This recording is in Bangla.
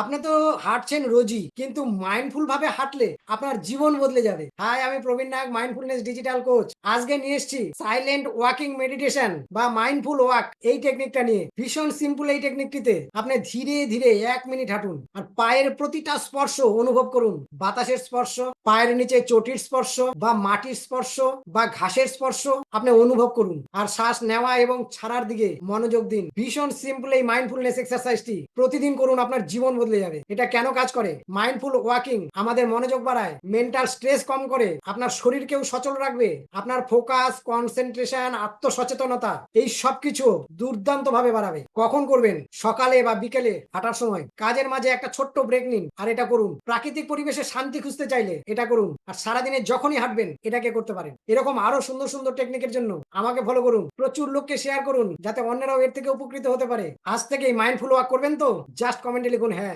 আপনি তো হাঁটছেন রোজই, কিন্তু মাইন্ডফুল ভাবে হাঁটলে আপনার জীবন বদলে যাবে। হাই, আমি Praveen Nayak mindfulness digital coach আজকে নিয়ে এসেছি সাইলেন্ট ওয়াকিং মেডিটেশন বা মাইন্ডফুল ওয়াক এই টেকনিকটা নিয়ে। ভীষণ সিম্পল এই টেকনিকটিতে আপনি ধীরে ধীরে এক মিনিট হাঁটুন আর পায়ের প্রতিটা স্পর্শ অনুভব করুন। বাতাসের স্পর্শ, পায়ের নিচে চটির স্পর্শ বা মাটির স্পর্শ বা ঘাসের স্পর্শ আপনি অনুভব করুন। আর শ্বাস নেওয়া এবং ছাড়ার দিকে মনোযোগ দিন। ভীষণ সিম্পল এই মাইন্ডফুলনেস এক্সারসাইজটি প্রতিদিন করুন আপনার জীবন বদলে যাবে। এটা কেন কাজ করে? মাইন্ডফুল ওয়াকিং আমাদের মনোযোগ বাড়ায় মেন্টাল স্ট্রেস কম করে, আপনার শরীরকেও সচল রাখবে, আপনার ফোকাস কনসেন্ট্রেশন আত্মসচেতনতা, এই সবকিছু দুর্দান্ত ভাবে বাড়াবে। কখন করবেন? সকালে বা বিকেলে হাঁটার সময়। কাজের মাঝে একটা ছোট্ট ব্রেক নিন, আর এটা করুন। প্রাকৃতিক পরিবেশে শান্তি খুঁজতে চাইলে এটা করুন, আর সারাদিনে যখনই হাঁটবেন, এটাকে করতে পারেন। এরকম আরও সুন্দর সুন্দর টেকনিকের জন্য আমাকে ফলো করুন, প্রচুর লোককে শেয়ার করুন, যাতে অন্যরাও এর থেকে উপকৃত হতে পারে। আজ থেকেই মাইন্ডফুল ওয়াক করবেন তো? জাস্ট কমেন্টে লিখুন হ্যাঁ।